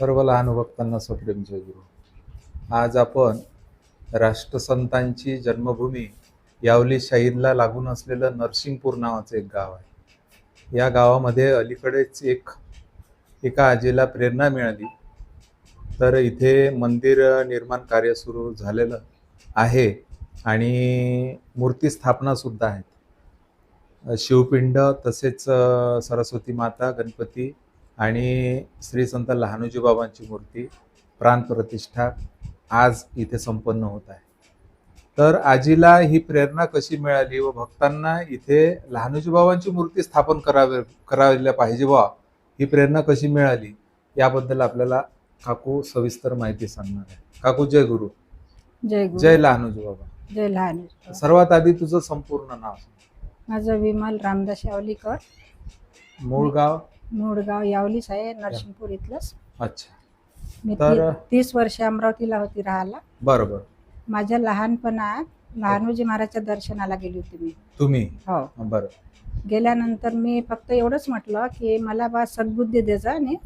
सर्व लहान भक्तांना सप्रेम जय गुरु. आज आपण राष्ट्रसंतांची जन्मभूमी यावली शाहीदला लागून असलेलं नरसिंगपूर नावाचं एक गाव आहे. या गावामध्ये अलीकडेच एक एका आजीला प्रेरणा मिळाली. तर इथे मंदिर निर्माण कार्य सुरू झालेलं आहे आणि मूर्ती स्थापनासुद्धा आहेत. शिवपिंड तसेच सरस्वती माता गणपती आणि श्री संत लहानोजी बाबांची मूर्ती प्राण प्रतिष्ठा आज इथे संपन्न होत आहे. तर आजीला ही प्रेरणा कशी मिळाली व भक्तांना इथे लहानोजी बाबांची मूर्ती स्थापन करावे करायला पाहिजे बा ही प्रेरणा कशी मिळाली याबद्दल आपल्याला काकू सविस्तर माहिती सांगणार आहे. काकू जय गुरु. जय गुरु. जय लहानोजी बाबा जय लहान सर्वात आधी तुझं संपूर्ण नाव. माझं विमल रामदास यावलीकर. मूळ गाव? मूळगाव यावलीच आहे नरसिंहपूर इथलंच. अच्छा. मी तर- ती- तीस वर्ष अमरावतीला होती राहायला. बरोबर. माझ्या लहानपणात लहानोजी महाराजच्या दर्शनाला गेली होती मी. तुम्ही? हो. बरं. गेल्यानंतर मी फक्त एवढंच म्हटलं की मला बा सद्बुद्धी दे जा आणि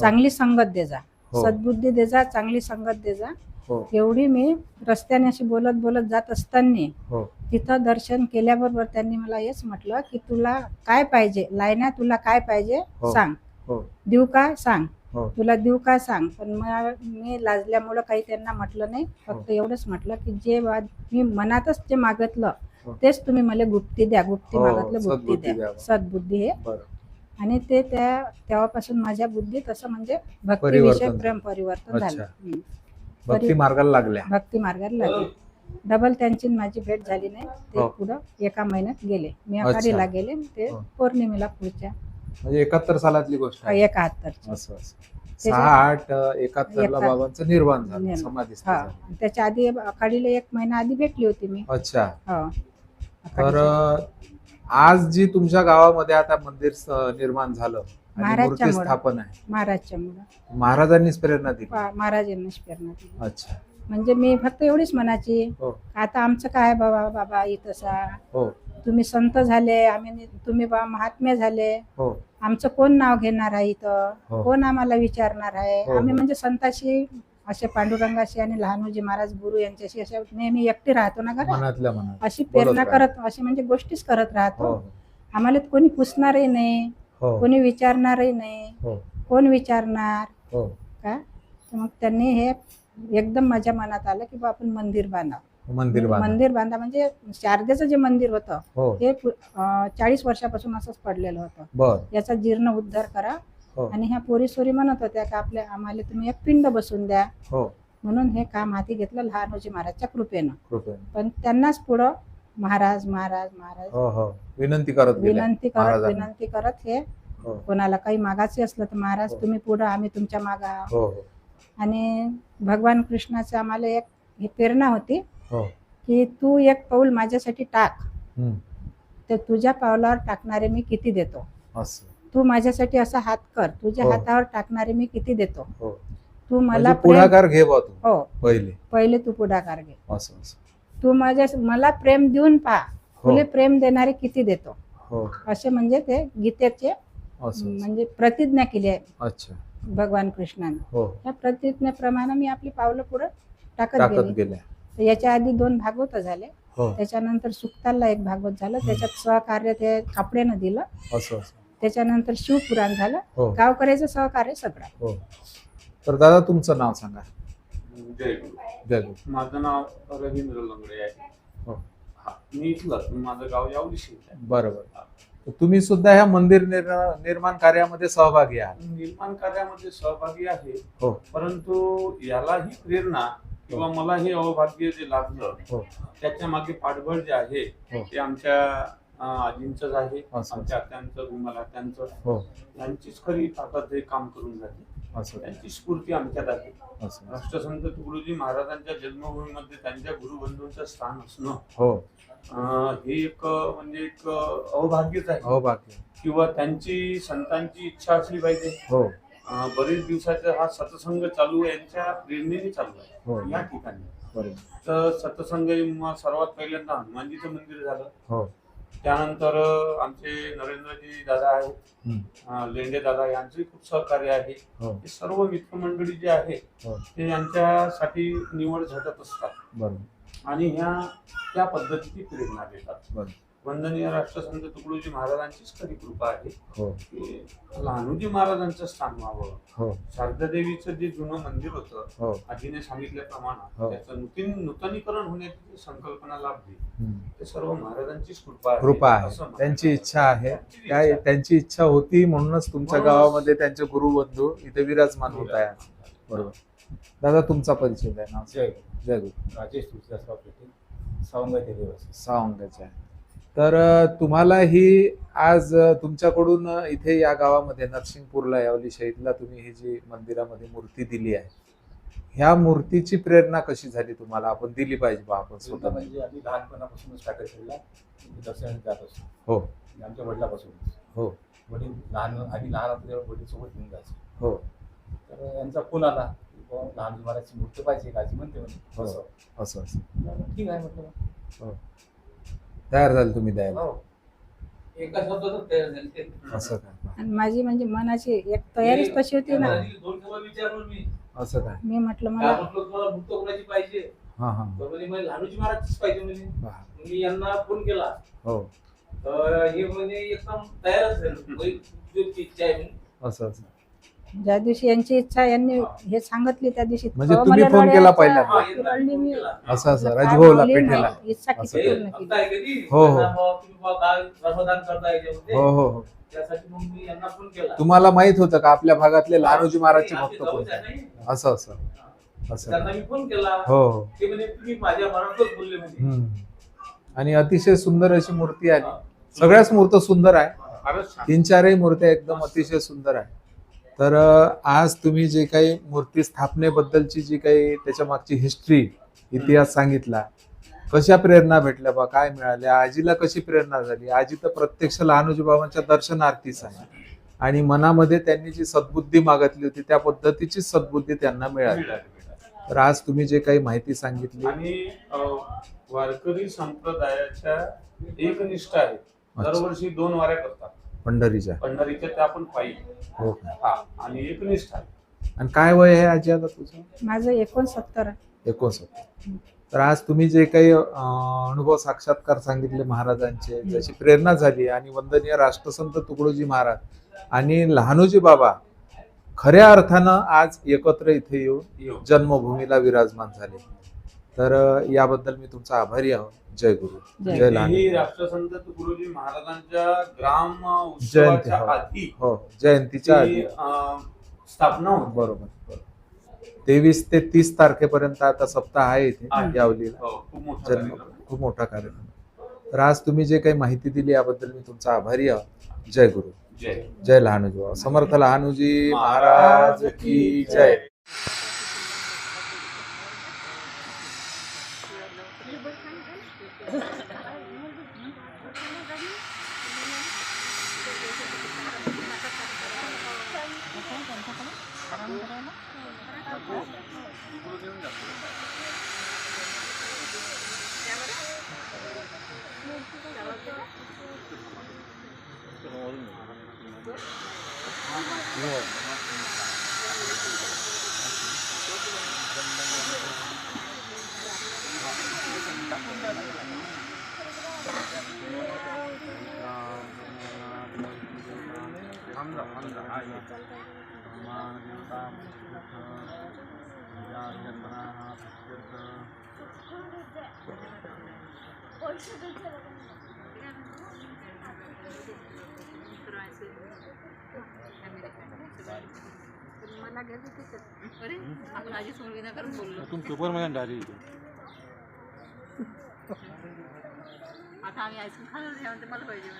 चांगली संगत दे जा. हो. सद्बुद्धी दे जा चांगली संगत दे जा. हो. एवढी मी रस्त्याने अशी बोलत बोलत जात असताना हो. तिथं दर्शन केल्याबरोबर त्यांनी मला हेच म्हटलं की तुला काय पाहिजे? लायना तुला काय पाहिजे? हो. सांग. हो. देऊ का? सांग. हो. तुला देऊ का? सांग. पण मला मी लाजल्यामुळं काही त्यांना म्हटलं नाही. फक्त एवढंच म्हटलं की जे वा- मी मनातच जे मागितलं. तेच तुम्ही मला गुप्ती द्या. गुप्ती हो, मागितलं गुप्ती सद्बुद्धी द्या. सद्बुद्धी हे. बरं. आणि ते त्या तेव्हापासून माझ्या बुद्धीत असं म्हणजे भक्तीविषय परिवर्तन. प्रेम परिवर्तन अच्छा. झालं. हम्म. भक्ती मार्गाला लागल्या. भक्ती मार्गाला लागले. डबल त्यांची माझी भेट झाली नाही. ते हो. पुढं एका महिन्यात गेले. मी अच्छा. अकारीला गेले. ते हो. पौर्णिमेला पुढच्या. म्हणजे एकाहत्तर सालातली गोष्ट आहे. एकाहत्तर असं असं. सहा आठ एकाहत्तरला एका- बाबांचं निर्माण झालं. समाधी हा. त्याच्या आधी आखाडीला एक महिना आधी भेटली होती मी. अच्छा. हो. तर आज जी तुमच्या गावामध्ये आता मंदिर स- निर्माण झालं महाराजच्या मुळं. स्थापन आहे. महाराजच्या मुलं महाराजांनीच प्रेरणा दिली. महाराजांनीच प्रेरणा दिली. अच्छा. म्हणजे मी फक्त एवढीच म्हणायची हो. आता आमचं काय बाबा बाबा इथंसा हो. तुम्ही संत झाले आम्ही तुम्ही बा महात्मे झाले. हो. आमचं कोण नाव घेणार आहे इथं. कोण आम्हाला विचारणार आहे? आम्ही. म्हणजे संताशी असे पांडुरंगाशी आणि लहानोजी महाराज गुरु यांच्याशी असे नेहमी एकटे राहतो ना घरात अशी प्रेरणा. करत अशी म्हणजे गोष्टीच करत राहतो. आम्हाला कोणी पुसणारही नाही. हो. कोणी विचारणारही नाही. हो. कोण विचारणार? हो. का? तर मग त्यांनी हे एकदम माझ्या मनात आलं की बा आपण मंदिर बांधावं. मंदिर बांधा. मंदिर बांधा म्हणजे शारदेचं जे मंदिर होतं हो. हे चाळीस वर्षापासून असंच पडलेलं होतं. बर. याचा जीर्ण उद्धार करा हो. आणि ह्या पोरी सोरी म्हणत होत्या का आपल्या आम्हाला तुम्ही एक पिंड बसून द्या. हो. म्हणून हे काम हाती घेतलं लहानोजी महाराजच्या कृपेनं. कृपया पण त्यांनाच पुढं महाराज महाराज महाराज. हो हो. विनंती करत विनंती करत महाराजांना. विनंती करत हे. हो. कोणाला काही मागायचे असलं तर महाराज हो. तुम्ही पुढं आम्ही तुमच्या मागा आहोत. हो हो. आणि भगवान कृष्णाचं आम्हाला एक ही प्रेरणा होती हो. की तू एक पाऊल माझ्यासाठी टाक. हम्म. तर तुझ्या पावलावर टाकणारे मी किती देतो? असं. तू माझ्यासाठी असा हात कर. तुझ्या हो. हातावर टाकणारे मी किती देतो? हो. तू मला म्हणजे प्रेम पुढाकार घे बा तू. हो. पहिले. पहिले तू पुढाकार घे. असं असं. तू माझ्या मला प्रेम देऊन पहा. हो. तुले प्रेम देणारे किती देतो? हो. असे म्हणजे ते गीतेचे. म्हणजे प्रतिज्ञा केली आहे अच्छा. भगवान कृष्णाने. हो. त्या प्रतिज्ञेप्रमाणे मी आपली पावलं पुढे टाकत गेली. याच्या आधी दोन भागवत झाले. हो. त्याच्यानंतर सुक्ताला एक भागवत झालं. त्याच्यात सहकार्य ते कापडेनं दिलं. त्याच्यानंतर शिवपुराण झालं. हो. गावकऱ्याचं सहकार्य सगळं. हो. तर दादा तुमचं नाव सांगा. जय गुरु. जय गुरु माझं नाव रवींद्र लंगडे आहे. हो. हा, मी इथलंच माझं गाव यावली आहे. बरोबर. तर तुम्ही सुद्धा ह्या मंदिर निर- निर्माण कार्यामध्ये सहभागी आहात. निर्माण कार्यामध्ये सहभागी आहे. हो. परंतु याला ही प्रेरणा किंवा मला हे अवभाग्य जे लाभलं हो. त्याच्यामागे पाठबळ जे आहे हो. ते आमच्या अं, आजींचंच आहे असं. आमच्या आत्यांचं विमला त्यांचं हो. यांचीच खरी ताकद हे काम करून जाते. असं. त्यांची स्फूर्ती आमच्यात आहे. असं. राष्ट्रसंत तुकडोजी महाराजांच्या जन्मभूमीमध्ये त्यांच्या गुरुबंधूंचं स्थान असणं हो. अं, हे एक अं, म्हणजे एक अं, अवभाग्यच आहे. हो बाकी किंवा त्यांची संतांची इच्छा असली पाहिजे. हो. अं, बरेच दिवसाचा हा सत्संग चालू यांच्या प्रेरणेने चालू हो. आहे या ठिकाणी. बरोबर. तर सत्संग सर्वात पहिल्यांदा हनुमानजीचं मंदिर झालं. हो. त्यानंतर आमचे नरेंद्रजी दादा आहेत. लेंडे दादा यांचंही खूप सहकार्य आहे. हो. हे सर्व मित्रमंडळी जे आहे हो. ते यांच्यासाठी निवड झटत असतात. आणि ह्या त्या पद्धतीची प्रेरणा देतात. वंदनीय राष्ट्रसंत तुकडोजी महाराजांचीच खरी कृपा आहे हो. लहानूजी महाराजांचं स्थान व्हावं. शारदादेवीचं जे जुनं मंदिर होतं आजीने सांगितल्याप्रमाणे. त्याचं नूतन नूतनीकरण होण्याची संकल्पना लाभली. ते सर्व महाराजांचीच कृपा आहे. कृपा आहे. त्यांची. इच्छा आहे. काय. त्यांची इच्छा होती म्हणूनच तुमच्या गावामध्ये त्यांचे गुरुबंधू इथे विराजमान होत आहे. बरोबर. दादा तुमचा परिचय द्या नाव जय जय गुरु. राजेश तुळजासराव देवासी सहा आहे. तर तुम्हाला ही आज तुमच्याकडून इथे या गावामध्ये नरसिंगपूरला यावली शहीदला तुम्ही ही जी मंदिरामध्ये मूर्ती दिली आहे ह्या मूर्तीची प्रेरणा कशी झाली तुम्हाला? आपण दिली पाहिजे बा आपण स्वतः स्वतः म्हणजे. आम्ही लहानपणापासूनच टाकरखेडला दर्शनाला जात असतो हो. म्हणजे आमच्या वडिलापासून हो. वडील लहान आम्ही लहान तेव्हा वडील सोबत घेऊन जायचो. हो. तर यांचा फोन आला लहान महाराजची मूर्ती पाहिजे एक आजी म्हणते म्हणे. हो. असं. असं असं. ठीक आहे म्हटलं. हो. तयार झाले तुम्ही द्यायला. हो. तयार झाले. असं काय आणि माझी म्हणजे मनाची एक तयारीच तशी होती ना. दोन विचारलो मी. असं काय? मी म्हटलं मला म्हटलं तुम्हाला कोणाची पाहिजे. हा हा. तर म्हणे मला लहानूजी महाराजचीच पाहिजे म्हणे. मी यांना फोन केला. हो. तर हे म्हणे एकदम तयारच झाले. बाई, तुझी इच्छा आहे म्हणे. असं असं. ज्या दिवशी यांची इच्छा यांनी हे सांगितली त्या दिवशी म्हणजे तेव्हा तुम्ही मला फोन केला रडायचं पहिल्यांदा? हा, यांना रडली फोन मी. केला. असं. असं राजभाऊला पेठेला किती. पूर्ण हे केली? हो, हो. हो हो हो. त्यासाठी मग मी यांना फोन केला. तुम्हाला माहीत होतं का आपल्या भागातले लहानोजी महाराजचे भक्त नाही. असं असं. असं. त्यांना मी फोन केला. हो हो. ते म्हणे तुम्ही माझ्या मनातच बोलले म्हणजे हम्म. आणि अतिशय सुंदर अशी मूर्ती आली. सगळ्याच मूर्त सुंदर आहे. फारच छान तीन चारही मूर्त्या एकदम अतिशय सुंदर आहे. तर आज तुम्ही जे काही मूर्ती स्थापनेबद्दलची जी काही त्याच्या मागची हिस्ट्री इतिहास सांगितला कशा प्रेरणा भेटल्या बा? काय मिळाल्या आजीला कशी प्रेरणा झाली? आजी तर प्रत्यक्ष लहानोजी बाबांच्या दर्शनार्थीच आहे. आणि मनामध्ये त्यांनी जी सद्बुद्धी मागितली होती त्या पद्धतीची सद्बुद्धी त्यांना मिळाली. तर आज तुम्ही जे काही माहिती सांगितली. आणि वारकरी संप्रदायाच्या एकनिष्ठ आहे दरवर्षी दोन वाऱ्या करतात. पंढरीच्या. पंढरीच्या त्या पण पायी. हो का? हा आणि एकनिष्ठ आहे आणि काय वय आहे आजी आता तुझं? माझं एकोणसत्तर. एकोणसत्तर. तर आज तुम्ही जे काही अं, अनुभव साक्षात्कार सांगितले महाराजांचे ज्याची प्रेरणा झाली आणि वंदनीय राष्ट्रसंत तुकडोजी महाराज आणि लहानोजी बाबा खऱ्या अर्थानं आज एकत्र इथे येऊन येऊ. जन्मभूमीला विराजमान झाले. तर याबद्दल मी तुमचा आभारी आहोत. जय गुरु. जय. ही लहानोजी राष्ट्रसंत तुकडोजी महाराजांच्या ग्राम जयंती, उत्सवाच्या हो. आधी हो जयंतीच्या ती आधी. अं, स्थापना होती. बरोबर तेवीस ते तीस तारखेपर्यंत आता सप्ताह आहे इथे आहे. यावलीला हो, खूप मोठा जन्म कार्यक्रम. खूप मोठा कार्यक्रम तर आज तुम्ही जे काही माहिती दिली याबद्दल मी तुमचा आभारी आहोत. जय गुरु. जय. जय लहानूजी बाबा. समर्थ लहानूजी महाराज की जय. अरे आपण आजी समोर विनाकारण बोललो तुम सुपरमॅन डायरी आता आम्ही आईस्क्रीम खाणार म्हणते मला पाहिजे